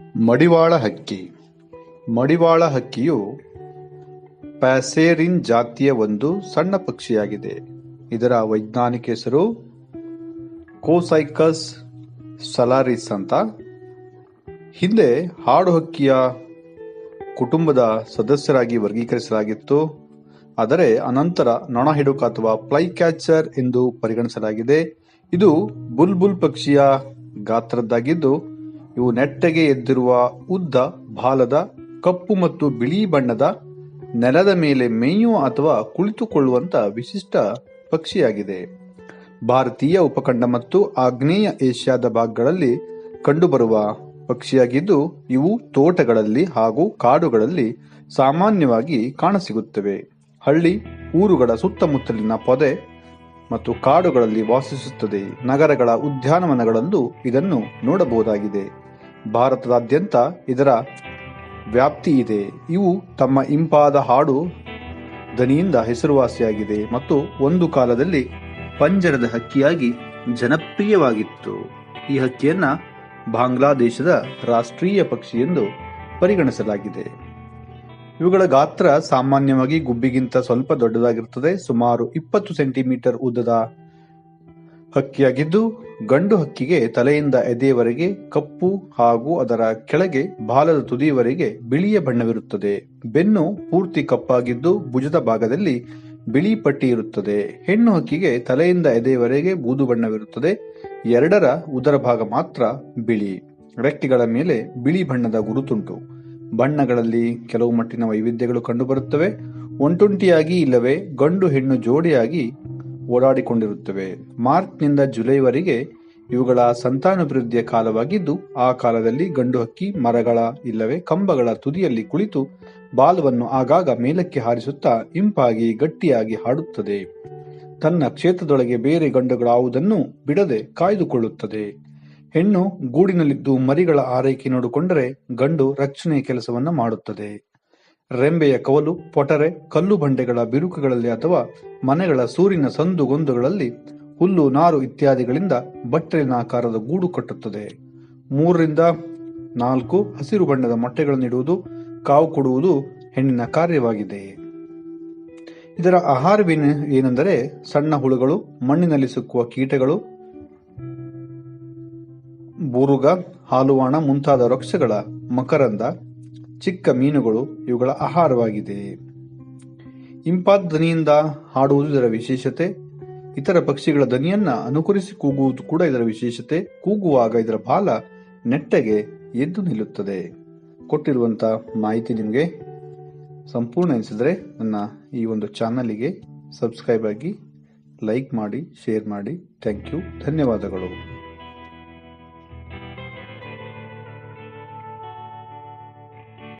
ಮಡಿವಾಳ ಹಕ್ಕಿ. ಮಡಿವಾಳ ಹಕ್ಕಿಯು ಪ್ಯಾಸೇರಿನ್ ಜಾತಿಯ ಒಂದು ಸಣ್ಣ ಪಕ್ಷಿಯಾಗಿದೆ. ಇದರ ವೈಜ್ಞಾನಿಕ ಹೆಸರು ಕೋಸೈಕಸ್ ಸಲಾರಿಸ್ ಅಂತ. ಹಿಂದೆ ಹಾಡು ಹಕ್ಕಿಯ ಕುಟುಂಬದ ಸದಸ್ಯರಾಗಿ ವರ್ಗೀಕರಿಸಲಾಗಿತ್ತು. ಆದರೆ ಅನಂತರ ನೊಣ ಹಿಡುಕ ಅಥವಾ ಪ್ಲೈ ಕ್ಯಾಚರ್ ಎಂದು ಪರಿಗಣಿಸಲಾಗಿದೆ. ಇದು ಬುಲ್ಬುಲ್ ಪಕ್ಷಿಯ ಗಾತ್ರದ್ದಾಗಿದ್ದು ಇವು ನೆಟ್ಟಗೆ ಎದ್ದಿರುವ ಉದ್ದ, ಬಾಲದ, ಕಪ್ಪು ಮತ್ತು ಬಿಳಿ ಬಣ್ಣದ, ನೆಲದ ಮೇಲೆ ಮೇಯುವ ಅಥವಾ ಕುಳಿತುಕೊಳ್ಳುವಂತ ವಿಶಿಷ್ಟ ಪಕ್ಷಿಯಾಗಿದೆ. ಭಾರತೀಯ ಉಪಖಂಡ ಮತ್ತು ಆಗ್ನೇಯ ಏಷ್ಯಾದ ಭಾಗಗಳಲ್ಲಿ ಕಂಡುಬರುವ ಪಕ್ಷಿಯಾಗಿದ್ದು, ಇವು ತೋಟಗಳಲ್ಲಿ ಹಾಗೂ ಕಾಡುಗಳಲ್ಲಿ ಸಾಮಾನ್ಯವಾಗಿ ಕಾಣಸಿಗುತ್ತವೆ. ಹಳ್ಳಿ, ಊರುಗಳ ಸುತ್ತಮುತ್ತಲಿನ ಪೊದೆ ಮತ್ತು ಕಾಡುಗಳಲ್ಲಿ ವಾಸಿಸುತ್ತದೆ. ನಗರಗಳ ಉದ್ಯಾನವನಗಳಲ್ಲೂ ಇದನ್ನು ನೋಡಬಹುದಾಗಿದೆ. ಭಾರತದಾದ್ಯಂತ ಇದರ ವ್ಯಾಪ್ತಿ ಇದೆ. ಇವು ತಮ್ಮ ಇಂಪಾದ ಹಾಡು ದನಿಯಿಂದ ಹೆಸರುವಾಸಿಯಾಗಿದೆ ಮತ್ತು ಒಂದು ಕಾಲದಲ್ಲಿ ಪಂಜರದ ಹಕ್ಕಿಯಾಗಿ ಜನಪ್ರಿಯವಾಗಿತ್ತು. ಈ ಹಕ್ಕಿಯನ್ನ ಬಾಂಗ್ಲಾದೇಶದ ರಾಷ್ಟ್ರೀಯ ಪಕ್ಷಿ ಎಂದು ಪರಿಗಣಿಸಲಾಗಿದೆ. ಇವುಗಳ ಗಾತ್ರ ಸಾಮಾನ್ಯವಾಗಿ ಗುಬ್ಬಿಗಿಂತ ಸ್ವಲ್ಪ ದೊಡ್ಡದಾಗಿರುತ್ತದೆ. ಸುಮಾರು ಇಪ್ಪತ್ತು ಸೆಂಟಿಮೀಟರ್ ಉದ್ದದ ಹಕ್ಕಿಯಾಗಿದ್ದು ಗಂಡು ಹಕ್ಕಿಗೆ ತಲೆಯಿಂದ ಎದೆಯವರೆಗೆ ಕಪ್ಪು ಹಾಗೂ ಅದರ ಕೆಳಗೆ ಬಾಲದ ತುದಿಯವರೆಗೆ ಬಿಳಿಯ ಬಣ್ಣವಿರುತ್ತದೆ. ಬೆನ್ನು ಪೂರ್ತಿ ಕಪ್ಪಾಗಿದ್ದು ಭುಜದ ಭಾಗದಲ್ಲಿ ಬಿಳಿ ಪಟ್ಟಿ ಇರುತ್ತದೆ. ಹೆಣ್ಣು ಹಕ್ಕಿಗೆ ತಲೆಯಿಂದ ಎದೆಯವರೆಗೆ ಬೂದು ಬಣ್ಣವಿರುತ್ತದೆ. ಎರಡರ ಉದರ ಭಾಗ ಮಾತ್ರ ಬಿಳಿ. ರೆಕ್ಕೆಗಳ ಮೇಲೆ ಬಿಳಿ ಬಣ್ಣದ ಗುರುತುಂಟು. ಬಣ್ಣಗಳಲ್ಲಿ ಕೆಲವು ಮಟ್ಟಿನ ವೈವಿಧ್ಯಗಳು ಕಂಡುಬರುತ್ತವೆ. ಒಂಟುಂಟಿಯಾಗಿ ಇಲ್ಲವೇ ಗಂಡು ಹೆಣ್ಣು ಜೋಡಿಯಾಗಿ ಓಡಾಡಿಕೊಂಡಿರುತ್ತವೆ. ಮಾರ್ಚ್ನಿಂದ ಜುಲೈವರೆಗೆ ಇವುಗಳ ಸಂತಾನಾಭಿವೃದ್ಧಿಯ ಕಾಲವಾಗಿದ್ದು, ಆ ಕಾಲದಲ್ಲಿ ಗಂಡು ಹಕ್ಕಿ, ಮರಗಳ, ಇಲ್ಲವೇ ಕಂಬಗಳ ತುದಿಯಲ್ಲಿ ಕುಳಿತು ಬಾಲವನ್ನು ಆಗಾಗ ಮೇಲಕ್ಕೆ ಹಾರಿಸುತ್ತಾ ಇಂಪಾಗಿ ಗಟ್ಟಿಯಾಗಿ ಹಾಡುತ್ತದೆ. ತನ್ನ ಕ್ಷೇತ್ರದೊಳಗೆ ಬೇರೆ ಗಂಡುಗಳಾವುದನ್ನು ಬಿಡದೆ ಕಾಯ್ದುಕೊಳ್ಳುತ್ತದೆ. ಹೆಣ್ಣು ಗೂಡಿನಲ್ಲಿದ್ದು ಮರಿಗಳ ಆರೈಕೆ ನೋಡಿಕೊಂಡರೆ ಗಂಡು ರಕ್ಷಣೆಯ ಕೆಲಸವನ್ನು ಮಾಡುತ್ತದೆ. ರೆಂಬೆಯ ಕವಲು, ಪೊಟರೆ, ಕಲ್ಲು ಬಂಡೆಗಳ ಬಿರುಕುಗಳಲ್ಲಿ ಅಥವಾ ಮನೆಗಳ ಸೂರಿನ ಸಂದುಗೊಂದುಗಳಲ್ಲಿ ಹುಲ್ಲು, ನಾರು ಇತ್ಯಾದಿಗಳಿಂದ ಬಟ್ಟಲಿನ ಆಕಾರದ ಗೂಡು ಕಟ್ಟುತ್ತದೆ. ಮೂರರಿಂದ ನಾಲ್ಕು ಹಸಿರು ಬಣ್ಣದ ಮೊಟ್ಟೆಗಳನ್ನು ಇಡುವುದು, ಕಾವು ಕೊಡುವುದು ಹೆಣ್ಣಿನ ಕಾರ್ಯವಾಗಿದೆ. ಇದರ ಆಹಾರವಿನ ಏನೆಂದರೆ ಸಣ್ಣ ಹುಳುಗಳು, ಮಣ್ಣಿನಲ್ಲಿ ಸಿಕ್ಕುವ ಕೀಟಗಳು, ಬುರುಗ, ಹಾಲುವಾಣ ಮುಂತಾದ ವೃಕ್ಷಗಳ ಮಕರಂದ ಚಿಕ್ಕ ಮೀನುಗಳು ಇವುಗಳ ಆಹಾರವಾಗಿದೆ. ಇಂಪಾದ ಧ್ವನಿಯಿಂದ ಹಾಡುವುದು ಇದರ ವಿಶೇಷತೆ. ಇತರ ಪಕ್ಷಿಗಳ ಧ್ವನಿಯನ್ನ ಅನುಕರಿಸಿ ಕೂಗುವುದು ಕೂಡ ಇದರ ವಿಶೇಷತೆ. ಕೂಗುವಾಗ ಇದರ ಬಾಲ ನೆಟ್ಟಗೆ ಎದ್ದು ನಿಲ್ಲುತ್ತದೆ. ಕೊಟ್ಟಿರುವಂತ ಮಾಹಿತಿ ನಿಮಗೆ ಸಂಪೂರ್ಣ ಎನಿಸಿದ್ರೆ ನನ್ನ ಈ ಒಂದು ಚಾನಲಿಗೆ ಸಬ್ಸ್ಕ್ರೈಬ್ ಆಗಿ ಲೈಕ್ ಮಾಡಿ, ಶೇರ್ ಮಾಡಿ. Thank you. ಧನ್ಯವಾದಗಳು.